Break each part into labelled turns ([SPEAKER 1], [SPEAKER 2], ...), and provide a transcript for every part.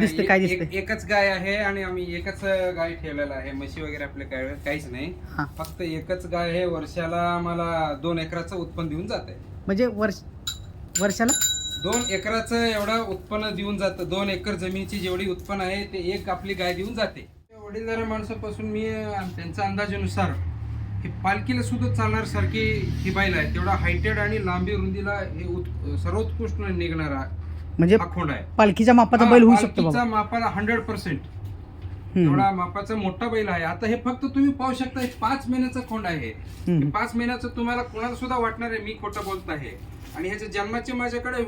[SPEAKER 1] दिसतं काय
[SPEAKER 2] एक-
[SPEAKER 1] दिसतंय?
[SPEAKER 2] एकच गाय आहे आणि आम्ही एकच गाय ठेवलेला आहे. म्हशी वगैरे आपले काय काहीच नाही.
[SPEAKER 1] हा.
[SPEAKER 2] फक्त एकच गाय आहे. वर्षाला आम्हाला दोन एकराचं उत्पन्न देऊन जात आहे
[SPEAKER 1] म्हणजे वर्ष वर्षाला?
[SPEAKER 2] दोन एकराचं एवढं उत्पन्न देऊन जातं. दोन एकर जमिनीची जेवढी उत्पन्न आहे ते एक आपली गाय देऊन जाते. वडीलधाऱ्या माणसापासून मी अं, त्यांच्या अंदाजानुसार ही पालखीला सुद्धा चालणार सारखी ही बैल आहे. तेवढा हायटेड आणि लांबी रुंदीला हे उत- सर्वोत्कृष्ट निघणारा
[SPEAKER 1] म्हणजे
[SPEAKER 2] आहे.
[SPEAKER 1] पालखीच्या मापाचा बैल होऊ शकतो बाबा.
[SPEAKER 2] मापाला हंड्रेड पर्सेंट
[SPEAKER 1] हम्म.
[SPEAKER 2] एवढा मापाचा मोठा बैल आहे. आता हे फक्त तुम्ही पाहू शकता हे पाच महिन्याचा खोंड आहे.
[SPEAKER 1] हम्म.
[SPEAKER 2] हे पाच महिन्याचं तुम्हाला कोणाला सुद्धा वाटणार आहे मी खोटं बोलत आहे. आणि ह्याच्या जन्माचे माझ्याकडे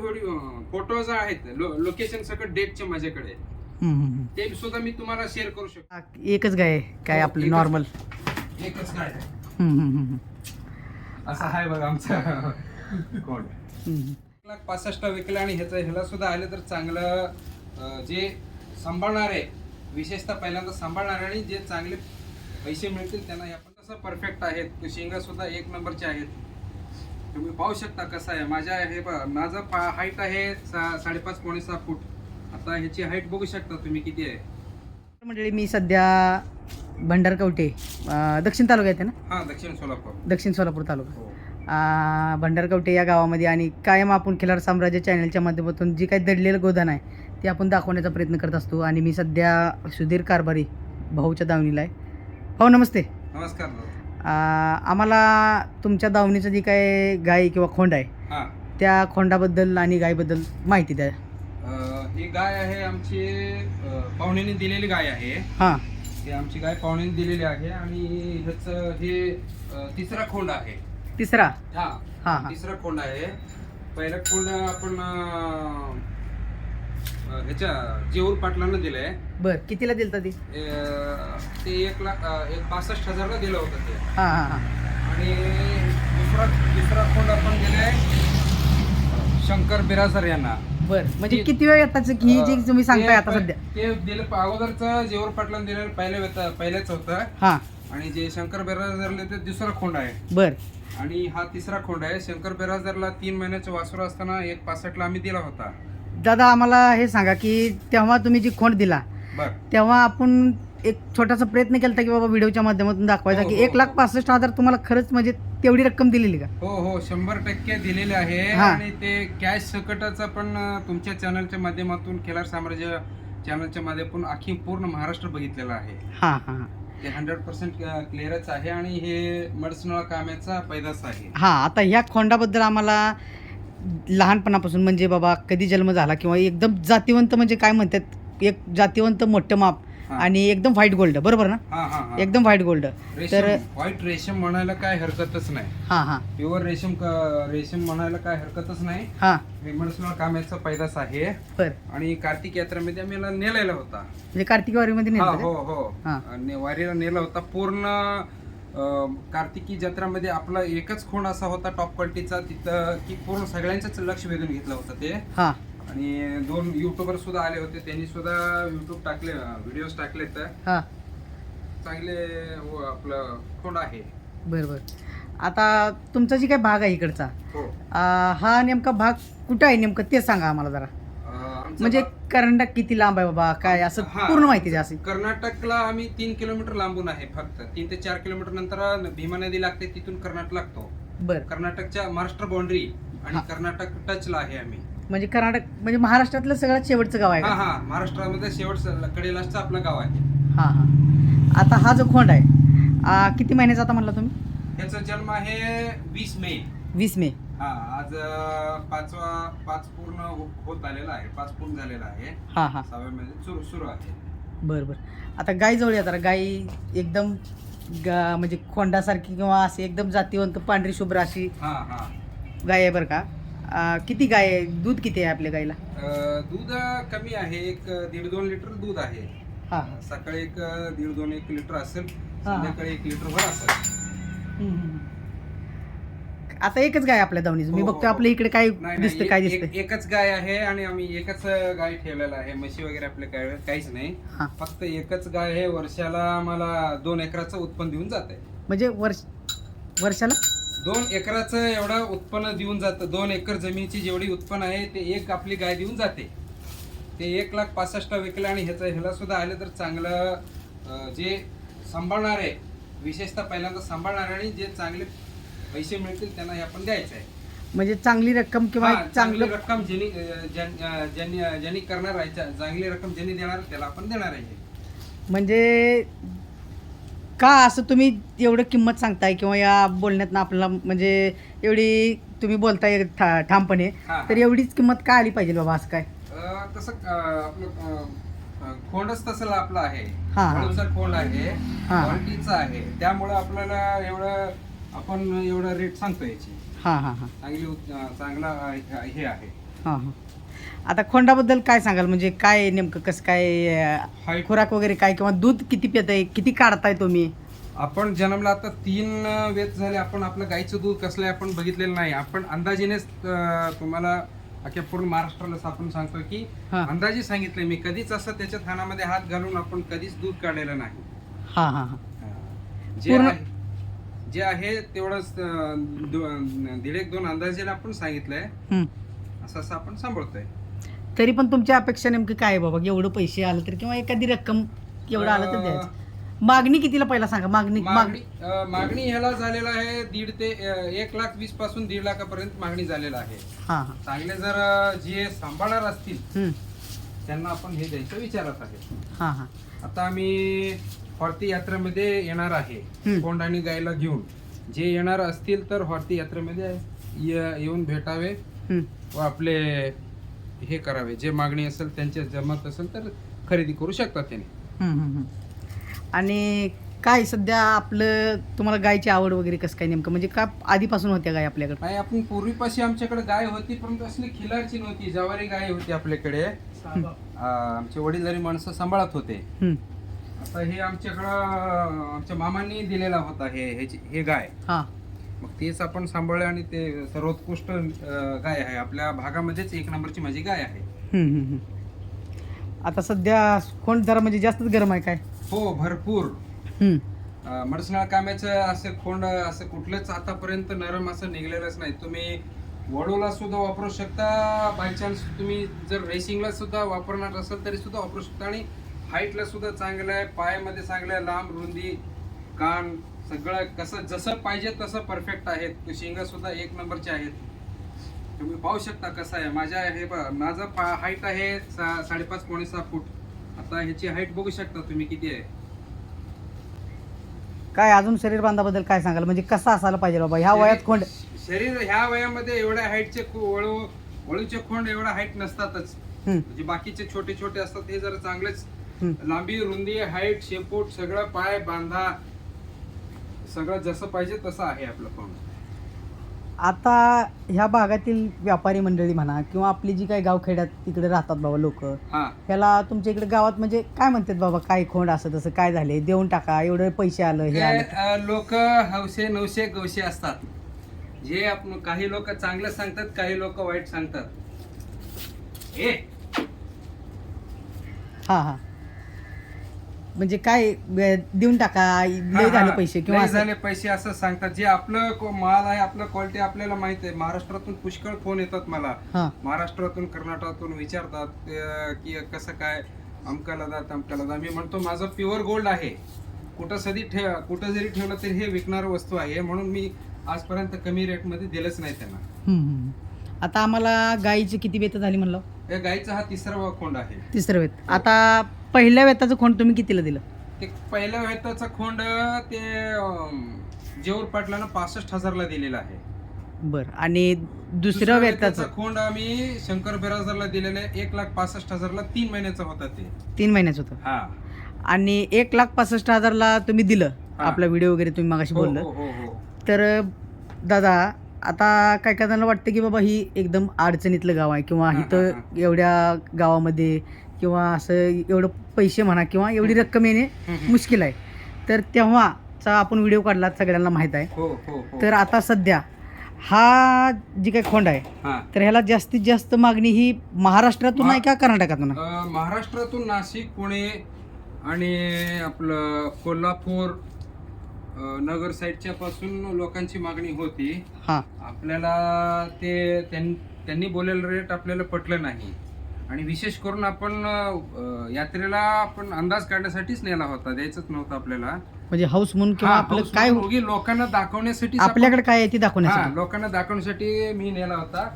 [SPEAKER 2] फोटो आहेत लोकेशन सकट डेटचे माझ्याकडे.
[SPEAKER 1] हम्म, हम्म, हम्म.
[SPEAKER 2] ते सुद्धा मी तुम्हाला शेअर करू शकतो.
[SPEAKER 1] एकच गाय आहे काय
[SPEAKER 2] हो,
[SPEAKER 1] आपलं
[SPEAKER 2] एकच.
[SPEAKER 1] नॉर्मल
[SPEAKER 2] एकच काय असं आहे बघा आमचा. एक लाख पासष्ट विकलं आणि ह्याचं ह्याला सुद्धा आलं तर चांगलं जे सांभाळणार आहे विशेषतः पहिल्यांदा सांभाळणार आणि जे चांगले पैसे मिळतील त्यांना हे आपण तसं परफेक्ट आहेत. शेंगा सुद्धा एक नंबरचे आहेत. तुम्ही पाहू शकता कसं आहे. माझ्या हे माझं हाईट आहे सा- साडेपाच पावणे सहा फूट. आता ह्याची हाईट बघू शकता तुम्ही किती आहे.
[SPEAKER 1] मंडळी मी सध्या भंडारकवटे दक्षिण तालुक्यात आहे ना?
[SPEAKER 2] हा दक्षिण सोलापूर.
[SPEAKER 1] दक्षिण सोलापूर तालुका.
[SPEAKER 2] हो.
[SPEAKER 1] भंडारकवटे या गावामध्ये आणि कायम आपण खिलार साम्राज्य चॅनलच्या माध्यमातून जे काही दडलेलं गोदान आहे ते आपण दाखवण्याचा प्रयत्न करत असतो. आणि मी सध्या सुधीर कारभारी भाऊच्या दावणीला आहे. भाऊ नमस्ते.
[SPEAKER 2] नमस्कार
[SPEAKER 1] आम्हाला तुमच्या दावणीचं जी काय गाय किंवा खोंड आहे त्या खोंडाबद्दल आणि गायबद्दल माहिती द्या.
[SPEAKER 2] ही गाय आहे आमची पाहुण्याने दिलेली गाय आहे.
[SPEAKER 1] हां.
[SPEAKER 2] आमची गाय पाहुण्याने दिलेली आहे आणि ह्याचं हे तिसरा खोंड आहे.
[SPEAKER 1] तिसरा?
[SPEAKER 2] हा.
[SPEAKER 1] हा हा.
[SPEAKER 2] तिसरा खोंड आहे. पहिला खोंड आपण अं, ह्याच्या जेऊर पाटलांना दिलंय.
[SPEAKER 1] बर कितीला दिलं ती?
[SPEAKER 2] अं, ते एक लाख अं, एक पासष्ट हजारला दिलं होतं ते.
[SPEAKER 1] हां हां हां.
[SPEAKER 2] आणि दुसरा दुसरा खोंड आपण दिलाय शंकर बिरासर यांना.
[SPEAKER 1] बर म्हणजे किती वेळ येताच की ही जी तुम्ही सांगताय आता
[SPEAKER 2] ते-
[SPEAKER 1] सध्या?
[SPEAKER 2] ते दिलं अगोदरचं जेऊर पाटलांना दिलेलं पहिलं होतं पहिल्याच होतं.
[SPEAKER 1] हां.
[SPEAKER 2] आणि जे शंकर बिराजरला ते दुसरा खोंड आहे.
[SPEAKER 1] बर.
[SPEAKER 2] आणि हा तिसरा खोंड आहे. शंकर बिराजरला तीन महिन्याचं वासरू असताना एक पासष्टला आम्ही दिला होता.
[SPEAKER 1] दादा आम्हाला हे सांगा की तेव्हा तुम्ही जी खोंड दिला
[SPEAKER 2] बर.
[SPEAKER 1] तेव्हा आपण एक छोटासा प्रयत्न केला की बाबा व्हिडिओच्या माध्यमातून दाखवायचा
[SPEAKER 2] हो,
[SPEAKER 1] की
[SPEAKER 2] हो,
[SPEAKER 1] एक लाख
[SPEAKER 2] हो.
[SPEAKER 1] पासष्ट हजार तुम्हाला खरंच म्हणजे तेवढी रक्कम दिलेली का?
[SPEAKER 2] हो हो शंभर टक्के दिलेले आहे.
[SPEAKER 1] हा.
[SPEAKER 2] आणि ते कॅश सकटाचा पण अं, तुमच्या चॅनलच्या माध्यमातून खेळार साम्राज्य चॅनलच्या माध्यमातून अख्खी पूर्ण महाराष्ट्र बघितलेला आहे.
[SPEAKER 1] हां हां हां.
[SPEAKER 2] ते हंड्रेड पर्सेंट क्लिअरच आहे आणि हे मडसनोळा कामाचा पैदास आहे.
[SPEAKER 1] हां आता ह्या खोंडाबद्दल आम्हाला लहानपणापासून म्हणजे बाबा कधी जन्म झाला किंवा एकदम जातिवंत म्हणजे काय म्हणतात एक जातिवंत मोठं माप आणि एकदम व्हाईट गोल्ड बरोबर ना?
[SPEAKER 2] हा हा हा.
[SPEAKER 1] एकदम व्हाईट गोल्ड
[SPEAKER 2] रेशम
[SPEAKER 1] तर
[SPEAKER 2] व्हाईट रेशम म्हणायला काय हरकतच नाही.
[SPEAKER 1] हां हां.
[SPEAKER 2] प्युअर रेशम क- रेशम म्हणायला काय हरकतच नाही.
[SPEAKER 1] हां.
[SPEAKER 2] मडसनळा काम्याचा पैदास आहे.
[SPEAKER 1] बर.
[SPEAKER 2] आणि कार्तिक यात्रेमध्ये आम्ही याला नेलेला होता.
[SPEAKER 1] म्हणजे कार्तिक वारीमध्ये
[SPEAKER 2] हा,
[SPEAKER 1] नेलं
[SPEAKER 2] हो? हो.
[SPEAKER 1] हा.
[SPEAKER 2] आणि वारीला नेला होता. पूर्ण अं, कार्तिकी जत्रामध्ये आपला एकच खोंड असा होता टॉप क्वालिटीचा तिथं की पूर्ण सगळ्यांचंच लक्ष वेधून घेतलं होतं ते.
[SPEAKER 1] हां.
[SPEAKER 2] आणि दोन युट्यूबर सुद्धा आले होते. त्यांनी सुद्धा युट्यूब टाकले व्हिडिओज टाकले तर.
[SPEAKER 1] हां.
[SPEAKER 2] चांगले व आपलं खोंड आहे.
[SPEAKER 1] बरं बरं. आता तुमचा जी काय भाग आहे इकडचा
[SPEAKER 2] हो.
[SPEAKER 1] हा नेमका भाग कुठं आहे नेमकं? ते सांगा आम्हाला जरा.
[SPEAKER 2] अं, आमचा
[SPEAKER 1] म्हणजे
[SPEAKER 2] भाग-
[SPEAKER 1] कर्नाटक किती लांब आहे बाबा? काय असं
[SPEAKER 2] हा.
[SPEAKER 1] पूर्ण माहिती द्या
[SPEAKER 2] कर्नाटकला आम्ही तीन किलोमीटर लांबून आहे फक्त. तीन ते चार किलोमीटर नंतर भीमा नदी लागते तिथून कर्नाटक लागतो.
[SPEAKER 1] बरं.
[SPEAKER 2] कर्नाटकच्या महाराष्ट्र बाउंड्री आणि
[SPEAKER 1] हा.
[SPEAKER 2] कर्नाटक टचला आहे आम्ही.
[SPEAKER 1] म्हणजे कर्नाटक म्हणजे महाराष्ट्रातलं सगळ्यात शेवटचं गाव आहे
[SPEAKER 2] हा
[SPEAKER 1] का?
[SPEAKER 2] हा महाराष्ट्रामध्ये शेवट कडेलासचं आपलं गाव आहे.
[SPEAKER 1] हा हा. आता हा जो खोंड आहे आ, किती महिन्याचा आता म्हणला तुम्ही?
[SPEAKER 2] ह्याचा जन्म आहे वीस मे.
[SPEAKER 1] वीस मे.
[SPEAKER 2] हा आज अं, पाचवा पाच पूर्ण हो- होत आलेला आहे पाच पूर्ण झालेला आहे.
[SPEAKER 1] हा हा.
[SPEAKER 2] सहाव्या महिन्यात सुरू सुरू आहे.
[SPEAKER 1] बरं बरं. आता गाय जवळ येतात गाय एकदम गा म्हणजे खोंडासारखी किंवा असे एकदम जातीवंत पांढरी शुभ्र अशी
[SPEAKER 2] हा हा.
[SPEAKER 1] गाय आहे बरं का? आ, किती गाय आहे? दूध किती आहे आपल्या गायला
[SPEAKER 2] अं, दूध कमी आहे. एक दीड दोन लिटर दूध आहे.
[SPEAKER 1] हा.
[SPEAKER 2] सकाळी एक दीड दोन एक लिटर असेल
[SPEAKER 1] हा.
[SPEAKER 2] संध्याकाळी एक लिटर भर असेल.
[SPEAKER 1] आता एकच गाय आपल्या दावणीचं. मी
[SPEAKER 2] हो, हो,
[SPEAKER 1] बघतो
[SPEAKER 2] हो.
[SPEAKER 1] आपल्या इकडे काय
[SPEAKER 2] नाही, नाही,
[SPEAKER 1] दिसतं काय
[SPEAKER 2] एक-
[SPEAKER 1] दिसतं
[SPEAKER 2] एक- एकच गाय आहे आणि आम्ही एकच गाय ठेवलेला आहे. म्हशी वगैरे आपले काय काहीच नाही.
[SPEAKER 1] हा.
[SPEAKER 2] फक्त एकच गाय आहे. वर्षाला आम्हाला दोन एकराचं उत्पन्न देऊन जात आहे
[SPEAKER 1] म्हणजे वर्ष वर्षाला?
[SPEAKER 2] दोन एकराचं एवढं उत्पन्न देऊन जातं. दोन एकर जमिनीची जेवढी उत्पन्न आहे ते एक आपली गाय देऊन जाते. ते एक लाख पासष्टला विकलं आणि ह्याचं ह्याला सुद्धा आलं तर चांगलं जे सांभाळणारे विशेषतः पहिल्यांदा सांभाळणारे आणि जे चांगले पैसे मिळतील त्यांना हे आपण द्यायचं आहे.
[SPEAKER 1] म्हणजे चांगली रक्कम किंवा
[SPEAKER 2] चांगली रक्कम ज्यांनी ज्यांनी ज्यांनी करणार आहे चांगली रक्कम ज्यांनी देणार त्याला आपण देणार आहे.
[SPEAKER 1] म्हणजे का असं तुम्ही एवढं किंमत सांगताय किंवा या बोलण्यात आपल्याला म्हणजे एवढी तुम्ही बोलताय ठा- ठामपणे
[SPEAKER 2] हा.
[SPEAKER 1] तर एवढीच किंमत काय आली पाहिजे बाबा असं काय?
[SPEAKER 2] अं, तसं अं, आपलं अं, अं, खोंडच तसं आपलं आहे.
[SPEAKER 1] हा, हा.
[SPEAKER 2] खोंड आहे.
[SPEAKER 1] हा.
[SPEAKER 2] क्वालिटीचं आहे. त्यामुळं आपल्याला एवढं आपण एवढं रेट सांगतो याची.
[SPEAKER 1] हां हां हां.
[SPEAKER 2] चांगली उत- अं, चांगला अं, हे आहे.
[SPEAKER 1] हां हां. आता खोंडाबद्दल काय सांगाल? म्हणजे काय नेमकं कसं काय. खुराक वगैरे काय किंवा दूध किती पिताय किती काढताय तुम्ही?
[SPEAKER 2] आपण जन्मला आता तीन वेत झाले. आपण आपलं गाईचं दूध कसलं आहे आपण बघितलेलं नाही. आपण अंदाजीनेच तुम्हाला अख्या पूर्ण महाराष्ट्राला आपण सांगतो की अंदाजे सांगितलंय मी. कधीच असं त्याच्या थानामध्ये हात घालून आपण कधीच दूध काढलेलं नाही.
[SPEAKER 1] हां हां
[SPEAKER 2] जे जे आहे तेवढंच दीड एक दोन अंदाजेला आपण सांगितलंय. असं असं आपण सांभाळतोय.
[SPEAKER 1] तरी पण तुमच्या अपेक्षा नेमकं काय आहे बाबा? एवढं पैसे आलं तर किंवा एखादी रक्कम एवढं आलं तर द्यायचं. मागणी कितीला पहिला सांगा? मागणी
[SPEAKER 2] मागणी अं, मागणी ह्याला झालेला आहे दीड ते अं, एक लाख वीसपासून दीड लाखापर्यंत मागणी झालेला आहे.
[SPEAKER 1] हां हां.
[SPEAKER 2] चांगले जर जे सांभाळणार असतील. त्यांना आपण हे द्यायचं विचारत आहे.
[SPEAKER 1] हां हां.
[SPEAKER 2] आता आम्ही हॉर्ती यात्रेमध्ये येणार आहे. कोंड आणि गायला घेऊन. जे येणार असतील तर हॉर्ती यात्रेमध्ये ये- येऊन भेटावे. व आपले हे करावे. जे मागणी असेल त्यांच्या जमत असेल तर खरेदी करू शकतात त्याने.
[SPEAKER 1] आणि काय सध्या आपलं तुम्हाला गायची आवड वगैरे कसं काय नेमकं? म्हणजे का आधीपासून होत्या गाय आपल्याकडे?
[SPEAKER 2] नाही आपण पूर्वीपाशी आमच्याकडे गाय होती परंतु असली खिलारची नव्हती. जवारी गाय होती आपल्याकडे. अं, आमचे वडीलधारी माणसं सांभाळत होते. आता हे आमच्याकडं अं, आमच्या मामांनी दिलेला होता हे ह्याची- हे गाय.
[SPEAKER 1] हां.
[SPEAKER 2] मग तेच आपण सांभाळलं आणि ते सर्वोत्कृष्ट अं, गाय आहे. आपल्या भागामध्येच एक नंबरची माझी गाय आहे.
[SPEAKER 1] आता सध्या कोण जरा म्हणजे जास्तच गरम आहे काय?
[SPEAKER 2] हो भरपूर. अं, मडसनाळ काम्याचं असं खोंड असं कुठलंच आतापर्यंत नरम असं निघलेलंच नाही. तुम्ही वडूला सुद्धा वापरू शकता. बाय चान्स तुम्ही जर रेसिंगला सुद्धा वापरणार असाल तरी सुद्धा वापरू शकता. आणि हाईटला सुद्धा चांगलं आहे. पायामध्ये चांगलं आहे. लांब रुंदी कान सगळं कसं जसं पाहिजे तसं परफेक्ट आहेत. शिंग सुद्धा एक नंबरचे आहेत. तुम्ही पाहू शकता कसं आहे. माझ्या हे बघा माझं हाईट आहे सा- साडेपाच पावणे सहा फूट. आता ह्याची हाईट बघू शकता तुम्ही किती आहे.
[SPEAKER 1] काय अजून शरीर बांधाबद्दल काय सांगाल? म्हणजे कसा असायला पाहिजे बाबा? ह्या वयात कोंड
[SPEAKER 2] शरीर ह्या वयामध्ये एवढ्या हाईटचे वळू वळूचे खोंड एवढा हाईट नसतातच. म्हणजे बाकीचे छोटे छोटे असतात हे जरा चांगलेच. लांबी रुंदी हाईट शेपूट सगळं पाय बांधा. सगळं जसं पाहिजे तसं आहे आपलं खोंड
[SPEAKER 1] आता ह्या भागातील व्यापारी मंडळी म्हणा किंवा आपली जी काही गावखेड्यात तिकडे राहतात बाबा लोक
[SPEAKER 2] हा.
[SPEAKER 1] ह्याला तुमच्या इकडे गावात म्हणजे काय म्हणतात बाबा काय खोंड असं तसं काय झाले देऊन टाका एवढे पैसे आलं हे आलं.
[SPEAKER 2] लोक हौसे नवशे गवशे असतात. जे आपण काही लोक चांगलं सांगतात काही लोक वाईट सांगतात. ए
[SPEAKER 1] हा हा. म्हणजे काय ब- देऊन टाका लय झाले पैसे किंवा
[SPEAKER 2] लय
[SPEAKER 1] असं.
[SPEAKER 2] झाले पैसे असं सांगतात. जे आपलं को- माल आहे आपलं क्वालिटी आपल्याला माहीत आहे. महाराष्ट्रातून पुष्कळ फोन येतात मला.
[SPEAKER 1] हा.
[SPEAKER 2] महाराष्ट्रातून कर्नाटकातून विचारतात अं, की कसं काय? अमकाला जात अमकाला जात मी म्हणतो माझं प्युअर गोल्ड आहे. कुठं सदी ठेव कुठं जरी ठेवलं तरी हे विकणार वस्तू आहे. म्हणून मी आजपर्यंत कमी रेटमध्ये दिलंच नाही त्यांना.
[SPEAKER 1] हम्म, हम्म. आता आम्हाला गाईची किती वेत झाली म्हणलं?
[SPEAKER 2] या गाईचा हा तिसरा खोंड आहे.
[SPEAKER 1] तिसरं वेत आता पहिल्या वेताचं खोंड तुम्ही कितीला दिलं?
[SPEAKER 2] ते पहिल्या वेताचा खोंड ते जेऊर पाटलानं पासष्ट हजारला दिलेला आहे.
[SPEAKER 1] बरं आणि दुसरं
[SPEAKER 2] दुसऱ्या
[SPEAKER 1] वेताचं
[SPEAKER 2] खोंड आम्ही शंकर बिराजरला दिलेलं आहे. एक लाख पासष्ट हजारला तीन महिन्याचा होता ते.
[SPEAKER 1] तीन महिन्याचं होतं.
[SPEAKER 2] हा.
[SPEAKER 1] आणि एक लाख पासष्ट हजारला तुम्ही दिलं. आपला व्हिडिओ वगैरे तुम्ही मागाशी
[SPEAKER 2] हो
[SPEAKER 1] बोललं.
[SPEAKER 2] हो हो हो.
[SPEAKER 1] तर दादा आता काय काय जणांना वाटतं की बाबा ही एकदम अडचणीतलं गाव आहे किंवा इथं एवढ्या गावामध्ये किंवा असं एवढं पैसे म्हणा किंवा एवढी रक्कम येणे. मुश्किल आहे. तर तेव्हाचा आपण व्हिडिओ काढला सगळ्यांना माहीत आहे.
[SPEAKER 2] हो हो हो.
[SPEAKER 1] तर आता सध्या हा जी काही खोंड आहे
[SPEAKER 2] हा.
[SPEAKER 1] तर ह्याला जास्तीत जास्त मागणी ही महाराष्ट्रातून आहे का कर्नाटकातून
[SPEAKER 2] महाराष्ट्रातून नाशिक पुणे आणि आपलं कोल्हापूर नगर साईडच्या पासून लोकांची मागणी होती.
[SPEAKER 1] हा.
[SPEAKER 2] आपल्याला ते त्यां- त्यांनी बोललेलं रेट आपल्याला पटलं नाही. आणि विशेष करून आपण अं, यात्रेला आपण अंदाज काढण्यासाठीच नेला होता द्यायचंच नव्हतं आपल्याला.
[SPEAKER 1] म्हणजे हाऊस म्हणून किंवा
[SPEAKER 2] हा,
[SPEAKER 1] आपलं
[SPEAKER 2] पाऊस
[SPEAKER 1] काय
[SPEAKER 2] म्हणून उगी लोकांना दाखवण्यासाठी
[SPEAKER 1] आपल्याकडे काय आहे ते
[SPEAKER 2] हा
[SPEAKER 1] दाखवण्यासाठी
[SPEAKER 2] लोकांना दाखवण्यासाठी मी नेला होता.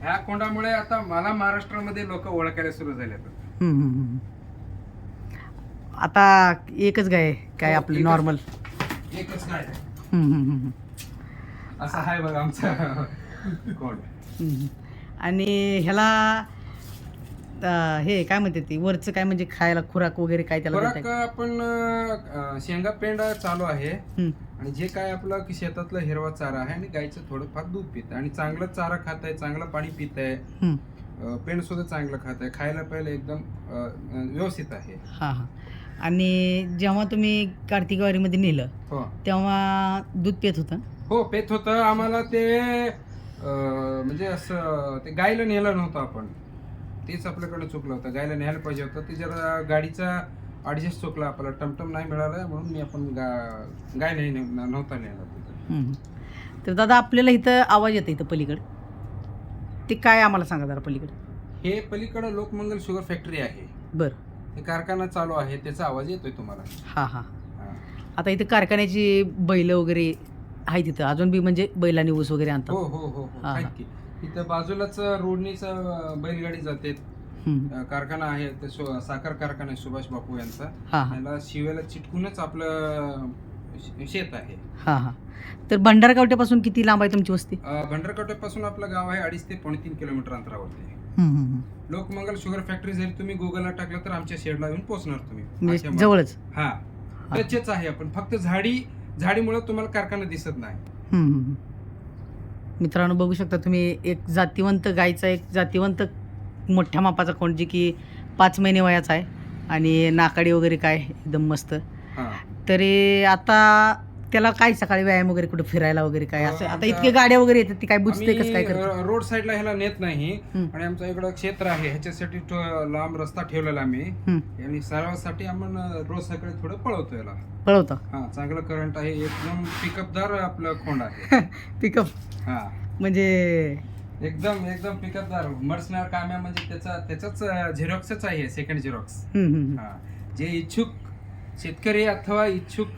[SPEAKER 2] ह्या कोंडामुळे आता मला महाराष्ट्रामध्ये लोक ओळखायला सुरू झाले
[SPEAKER 1] हम्म, हम्म, हम्म. आता एकच गाय आहे, काय
[SPEAKER 2] हो,
[SPEAKER 1] आपलं
[SPEAKER 2] एकच.
[SPEAKER 1] नॉर्मल
[SPEAKER 2] एकच काय
[SPEAKER 1] आणि
[SPEAKER 2] असं आहे बघा आमचा कोंड.
[SPEAKER 1] ह्याला हे काय म्हणते ती? वरचं काय म्हणजे खायला खुराक वगैरे काय त्याला
[SPEAKER 2] फरक
[SPEAKER 1] देताय?
[SPEAKER 2] आपण अं, शेंगा पेंड चालू आहे.
[SPEAKER 1] हम्म,
[SPEAKER 2] आणि जे काय आपलं की शेतातला हिरवा चारा आहे आणि गाईचं थोडंफार दूध पित आणि चांगलं चारा खात आहे चांगलं पाणी पित आहे.
[SPEAKER 1] हम्म.
[SPEAKER 2] पेंड सुद्धा चांगलं खात आहे. खायला पहिले एकदम अं, व्यवस्थित आहे.
[SPEAKER 1] हा हा. आणि जेव्हा तुम्ही कार्तिक वारीमध्ये नेलं
[SPEAKER 2] हो.
[SPEAKER 1] तेव्हा दूध पित होतं?
[SPEAKER 2] हो पेत होतं. आम्हाला ते अं, म्हणजे असं ते गायला नेलं नव्हतं आपण. तेच आपल्याकडे चुकलं होतं. गायला न्यायला पाहिजे होतं. ते जरा गाडीचा ॲडजस्ट चुकला. आपल्याला टमटम नाही मिळालं म्हणून मी आपण गा गाय नाही नव्हता.
[SPEAKER 1] हम्म. तर दादा आपल्याला इथं आवाज येतं इथं पलीकडे. ते काय आम्हाला सांगा जरा पलीकडे.
[SPEAKER 2] हे पलीकडं लोकमंगल शुगर फॅक्टरी आहे.
[SPEAKER 1] बरं.
[SPEAKER 2] हे कारखाना चालू आहे. त्याचा आवाज येतोय तुम्हाला?
[SPEAKER 1] हां हां.
[SPEAKER 2] हा.
[SPEAKER 1] आता इथं कारखान्याची बैल वगैरे आहे तिथं अजून बी म्हणजे बैलांनी ऊस वगैरे
[SPEAKER 2] हो
[SPEAKER 1] आणतात
[SPEAKER 2] हो हो. हो
[SPEAKER 1] हा,
[SPEAKER 2] आहेत. की. इथं बाजूलाच रोडनीच बैलगाडी जाते. अं, कारखाना आहे ते साखर कारखाना आहे सुभाष बापू यांचा.
[SPEAKER 1] हां हां.
[SPEAKER 2] याला शिवेला चिटकूनच आपलं श- शेत आहे.
[SPEAKER 1] हां हां. तर भंडारगावट्यापासून किती लांब आहे तुमची वस्ती?
[SPEAKER 2] भंडारकटेपासून आपलं गाव आहे अडीच ते पावणे तीन किलोमीटर अंतरावरती. आहे.
[SPEAKER 1] हम्म, हम्म, हम्म.
[SPEAKER 2] लोकमंगल शुगर फॅक्टरी जरी तुम्ही गुगलला टाकलं तर आमच्या शेडला येऊन पोहोचणार तुम्ही.
[SPEAKER 1] म्हणजे
[SPEAKER 2] मा-
[SPEAKER 1] जवळच?
[SPEAKER 2] हा. त्याचेच आहे आपण. फक्त झाडी झाडीमुळे तुम्हाला कारखाना दिसत नाही.
[SPEAKER 1] हम्म, हम्म, हम्म. मित्रांनो बघू शकता तुम्ही एक जातीवंत गायचा एक जातीवंत मोठ्या मापाचा कोण जे की पाच महिने वयाचा आहे. आणि नाकाडी वगैरे काय एकदम मस्त.
[SPEAKER 2] हा.
[SPEAKER 1] तरी आता त्याला काय सकाळी व्यायाम वगैरे कुठं फिरायला वगैरे काय? असं आता इतके गाड्या वगैरे येतात ती काय बुजते कसं काय करते
[SPEAKER 2] रोड साईडला ह्याला नेत नाही.
[SPEAKER 1] हम्म.
[SPEAKER 2] आणि आमचं इकडं क्षेत्र आहे ह्याच्यासाठी तो लांब रस्ता ठेवलेला आम्ही.
[SPEAKER 1] हम्म.
[SPEAKER 2] आणि सरावासाठी आपण रोज सकाळी थोडं पळवतो याला.
[SPEAKER 1] पळवतं.
[SPEAKER 2] हा चांगलं करंट आहे एकदम पिकअपदार आपलं खोंड आहे.
[SPEAKER 1] पिकअप
[SPEAKER 2] हा.
[SPEAKER 1] म्हणजे
[SPEAKER 2] एकदम एकदम पिकअपदार मर्सनर काम्या म्हणजे त्याचा त्याचाच झेरॉक्सच आहे सेकंड झेरॉक्स
[SPEAKER 1] हम्म, हम्म, हम्म.
[SPEAKER 2] हा. जे इच्छुक शेतकरी अथवा इच्छुक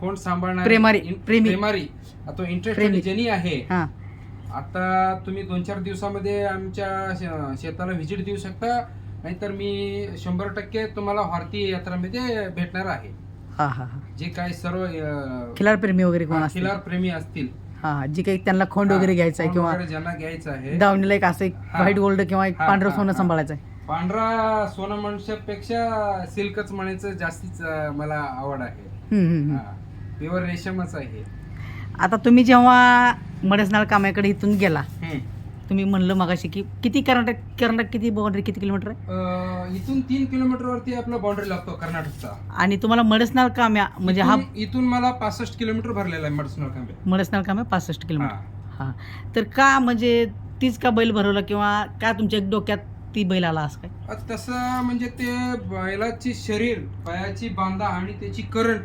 [SPEAKER 2] खोंड सांभाळणार
[SPEAKER 1] प्रेमारी, प्रेमी.
[SPEAKER 2] प्रेमारी अथवा इंटरेस्ट
[SPEAKER 1] प्रेमी.
[SPEAKER 2] ज्यांनी आहे.
[SPEAKER 1] हां.
[SPEAKER 2] आता तुम्ही दोन चार दिवसामध्ये आमच्या शे- शेताला व्हिजिट देऊ शकता. नाहीतर मी शंभर टक्के तुम्हाला हॉर्ती यात्रामध्ये भेटणार आहे.
[SPEAKER 1] हां हां हां.
[SPEAKER 2] जे काय सर्व अ,
[SPEAKER 1] खिलार प्रेमी वगैरे कोण असतील?
[SPEAKER 2] खिलार प्रेमी असतील.
[SPEAKER 1] हां हां. जे काही त्यांना खोंड वगैरे घ्यायचा आहे
[SPEAKER 2] खोंड
[SPEAKER 1] किंवा
[SPEAKER 2] वगैरे ज्यांना घ्यायचं आहे.
[SPEAKER 1] दावणीला एक असं एक
[SPEAKER 2] हा.
[SPEAKER 1] व्हाईट गोल्ड किंवा एक
[SPEAKER 2] हा,
[SPEAKER 1] पांढरं
[SPEAKER 2] हा,
[SPEAKER 1] सोनं
[SPEAKER 2] हा.
[SPEAKER 1] सांभाळायचं आहे.
[SPEAKER 2] पांढरा सोनं म्हणण्यापेक्षा सिल्कच म्हणायचं जास्तीच मला आवड आहे.
[SPEAKER 1] हम्म.
[SPEAKER 2] प्युअर रेशमच आहे.
[SPEAKER 1] आता तुम्ही जेव्हा मडसनाळ कामाकडे इथून गेला
[SPEAKER 2] हम्म.
[SPEAKER 1] तुम्ही म्हणलं मगाशी की किती कर्नाटक कर्नाटक किती बाउंड्री किती किलोमीटर आहे?
[SPEAKER 2] अ, इथून तीन किलोमीटर वरती आपला बाउंड्री लागतो कर्नाटकचा.
[SPEAKER 1] आणि तुम्हाला मडसनाळ काम्या म्हणजे हा
[SPEAKER 2] इथून- इथून मला पासष्ट किलोमीटर भरलेला आहे मडसनर कांबे
[SPEAKER 1] मडसनाळ काम्या पासष्ट किलोमीटर
[SPEAKER 2] हा.
[SPEAKER 1] हां. तर का म्हणजे तीच का बैल भरवला किंवा का तुमच्या डोक्यात ती बैल आला असं काय?
[SPEAKER 2] तसं म्हणजे ते बैलाची शरीर पायाची बांधा आणि त्याची करंट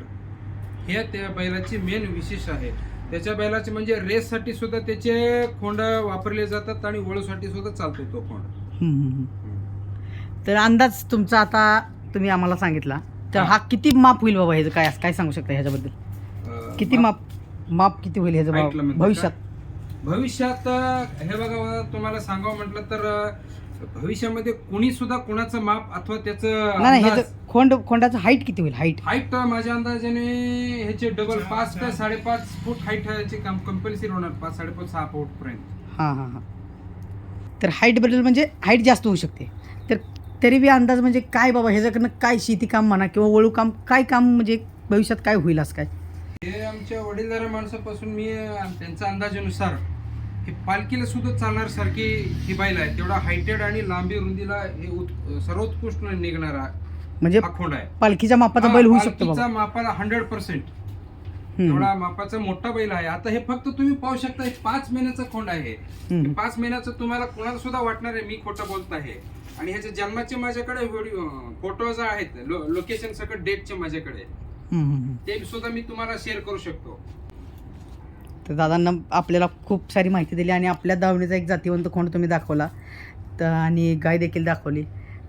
[SPEAKER 2] हे त्या बैलाची मेन विशेष आहे. त्याच्या बैलाचे म्हणजे रेससाठी सुद्धा त्याचे खोंड वापरले जातात आणि वळूसाठी सुद्धा चालतो तो खोंड.
[SPEAKER 1] हम्म, हम्म, हम्म. तर अंदाज तुमचा आता तुम्ही आम्हाला सांगितला. तर
[SPEAKER 2] हा.
[SPEAKER 1] किती माप होईल बाबा ह्याचं? काय काय सांगू शकता ह्याच्याबद्दल?
[SPEAKER 2] अ,
[SPEAKER 1] किती माप? माप किती होईल ह्याचं
[SPEAKER 2] ऐकलं
[SPEAKER 1] भविष्यात?
[SPEAKER 2] भविष्यात अ, हे बघा तुम्हाला सांगावं म्हटलं तर अ, भविष्यामध्ये कोणी सुद्धा कोणाचं माप अथवा त्याचं
[SPEAKER 1] नाही नाही
[SPEAKER 2] अंदाज-
[SPEAKER 1] ह्याचं खोंड खोंडाचं हाईट किती होईल? हाईट
[SPEAKER 2] हाईट माझ्या अंदाजाने ह्याचे डबल पाच ते साडेपाच फूट हाईट ह्याचे कंपल्सरी होणार पाच साडेपाच सहा फूट पर्यंत.
[SPEAKER 1] हां हां हां. तर हाईट बदल म्हणजे हाईट जास्त होऊ शकते. तर तरी बी अंदाज म्हणजे काय बाबा ह्याच्याकडनं काय शेतीकाम म्हणा किंवा वळू काम काय काम म्हणजे भविष्यात काय होईल असं काय?
[SPEAKER 2] हे आमच्या वडीलधाऱ्या माणसापासून मी अ, त्यांच्या अंदाजानुसार हे पालखीला सुद्धा चालणार सारखी ही बैल आहे. तेवढा हायटेड आणि लांबी रुंदीला हे उत- सर्वोत्कृष्ट निघणारा
[SPEAKER 1] म्हणजे
[SPEAKER 2] हा खोंड आहे.
[SPEAKER 1] पालखीच्या मापाचा बैल होऊ शकतो
[SPEAKER 2] पालखीचा मापाला हंड्रेड पर्सेंट
[SPEAKER 1] हम्म,
[SPEAKER 2] एवढा मापाचा मोठा बैल आहे. आता हे फक्त तुम्ही पाहू शकता हे पाच महिन्याचा खोंड आहे.
[SPEAKER 1] हम्म.
[SPEAKER 2] हे पाच महिन्याचं तुम्हाला कोणाला सुद्धा वाटणार आहे मी खोटं बोलत आहे. आणि ह्याच्या जन्माचे माझ्याकडे फोटो आहेत लोकेशन सगळं डेटचे माझ्याकडे.
[SPEAKER 1] हम्म, हम्म, हम्म.
[SPEAKER 2] ते सुद्धा मी तुम्हाला शेअर करू शकतो.
[SPEAKER 1] तर दादांना आपल्याला खूप सारी माहिती दिली आणि आपल्या दावणीचा एक जातीवंत खोंड तुम्ही दाखवला. तर आणि गाय देखील दाखवली.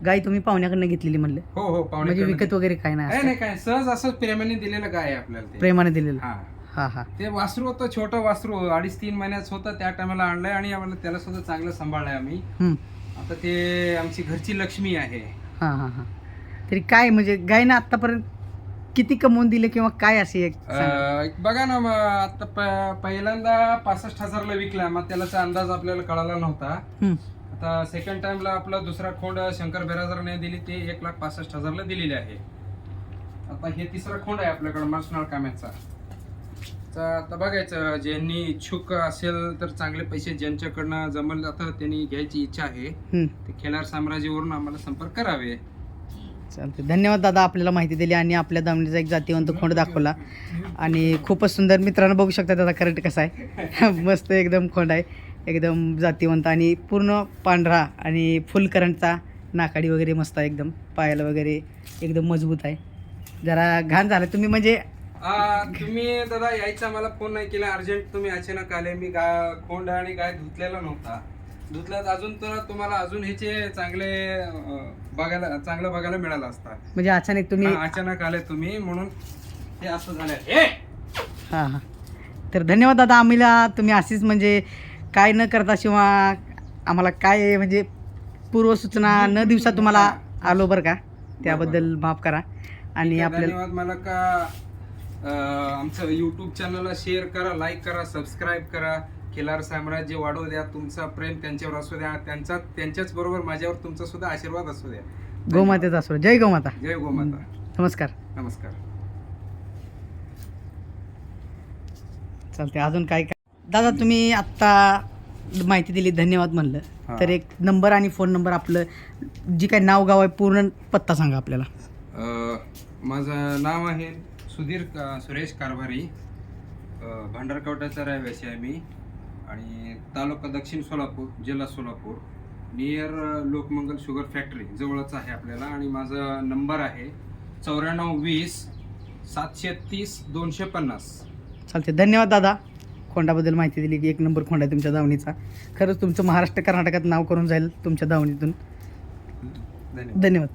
[SPEAKER 1] गाय तुम्ही पाहुण्याकडनं घेतलेली म्हणलं.
[SPEAKER 2] हो हो पाहुणे
[SPEAKER 1] म्हणजे विकत वगैरे काय नाही
[SPEAKER 2] नाही काय सहज असं प्रेमाने दिलेलं गाय आहे आपल्याला ते.
[SPEAKER 1] प्रेमाने दिलेलं.
[SPEAKER 2] हा.
[SPEAKER 1] हा हा.
[SPEAKER 2] ते वासरू होतं छोटं वासरू अडीच तीन महिन्याच होतं त्या टायमाला आणलंय आणि आम्हाला त्याला सुद्धा चांगलं सांभाळलंय आम्ही. आता ते आमची घरची लक्ष्मी आहे.
[SPEAKER 1] हा हा हा. तरी काय म्हणजे गायनं आतापर्यंत किती कमवून दिले किंवा काय असे एक सांगा.
[SPEAKER 2] अं, बघा ना मग आता प- पहिल्यांदा पासष्ट हजारला विकला मग त्याचा अंदाज आपल्याला कळाला नव्हता
[SPEAKER 1] हम्म.
[SPEAKER 2] आता सेकंड टाइमला आपला दुसरा खोंड शंकर बेराजरने दिली ते एक लाख पासष्ट हजारला दिलेले आहे आता हे तिसरा खोंड आहे आपल्याकडे मर्सनाळ काम्याचा तर आता बघायचं ज्यांनी इच्छुक असेल तर चांगले पैसे ज्यांच्याकडनं जमल आता त्यांनी घ्यायची इच्छा आहे
[SPEAKER 1] हम्म.
[SPEAKER 2] ते खेळार साम्राज्यावरून आम्हाला संपर्क करावे
[SPEAKER 1] चालते धन्यवाद दादा आपल्याला माहिती दिली आणि आपल्या दामणीचा एक जातीवंत खोंड दाखवला. आणि खूपच सुंदर मित्रांनो बघू शकता त्याचा करंट कसा आहे. मस्त एकदम खोंड आहे. एकदम जातीवंत आणि पूर्ण पांढरा आणि फुल करंटचा नाकाडी वगैरे मस्त आहे एकदम. पायाला वगैरे एकदम मजबूत आहे. जरा घाण झालं. तुम्ही म्हणजे
[SPEAKER 2] तुम्ही दादा यायचा मला फोन नाही केला. अर्जंट तुम्ही अचानक आले. मी गा खोंड आणि गाय धुतलेला नव्हता. धुतल्यात अजून तर तुम्हाला अजून ह्याचे चांगले अं, बघायला चांगलं बघायला मिळालं असता.
[SPEAKER 1] म्हणजे अचानक तुम्ही
[SPEAKER 2] हा, अचानक आले तुम्ही म्हणून हे असं झालं हे!
[SPEAKER 1] हां हां. तर धन्यवाद दादा आम्हाला तुम्ही अशीच म्हणजे काय न करता किंवा आम्हाला काय म्हणजे पूर्वसूचना न दिवसा तुम्हाला आलो बरं का? त्याबद्दल माफ करा. आणि आपल्याला
[SPEAKER 2] धन्यवाद मला का अं, आमचं युट्यूब चॅनलला शेअर करा लाईक करा सबस्क्राईब करा. खिलार साम्राज्य वाढवू द्या तुमचा प्रेम त्यांच्यावर असू द्या त्यांचा त्यांच्याच बरोबर माझ्यावर तुमचा सुद्धा आशीर्वाद असू द्या.
[SPEAKER 1] गोमातेचा असो जय गोमाता.
[SPEAKER 2] जय गोमाता.
[SPEAKER 1] नमस्कार.
[SPEAKER 2] नमस्कार.
[SPEAKER 1] चालते अजून काय काय दादा तुम्ही आत्ता माहिती दिली धन्यवाद म्हणलं. तर एक नंबर आणि फोन नंबर आपलं जी काय नाव गाव आहे पूर्ण पत्ता सांगा आपल्याला.
[SPEAKER 2] अ, माझं नाव आहे सुधीर का- सुरेश कारभारी. अ, भांडारकवट्याचा रहिवासी आहे मी. आणि तालुका दक्षिण सोलापूर जिल्हा Solapur near Lokmangal sugar factory जवळच आहे आपल्याला आणि माझा नंबर आहे चौऱ्याण्णव वीस सातशे तीस दोनशे पन्नास.
[SPEAKER 1] चालते धन्यवाद दादा. खोंडाबद्दल माहिती दिली. की एक नंबर खोंड आहे तुमच्या दावणीचा. खरंच तुमचं महाराष्ट्र कर्नाटकात नाव करून जाईल तुमच्या दावणीतून.
[SPEAKER 2] धन्यवाद.
[SPEAKER 1] धन्यवाद.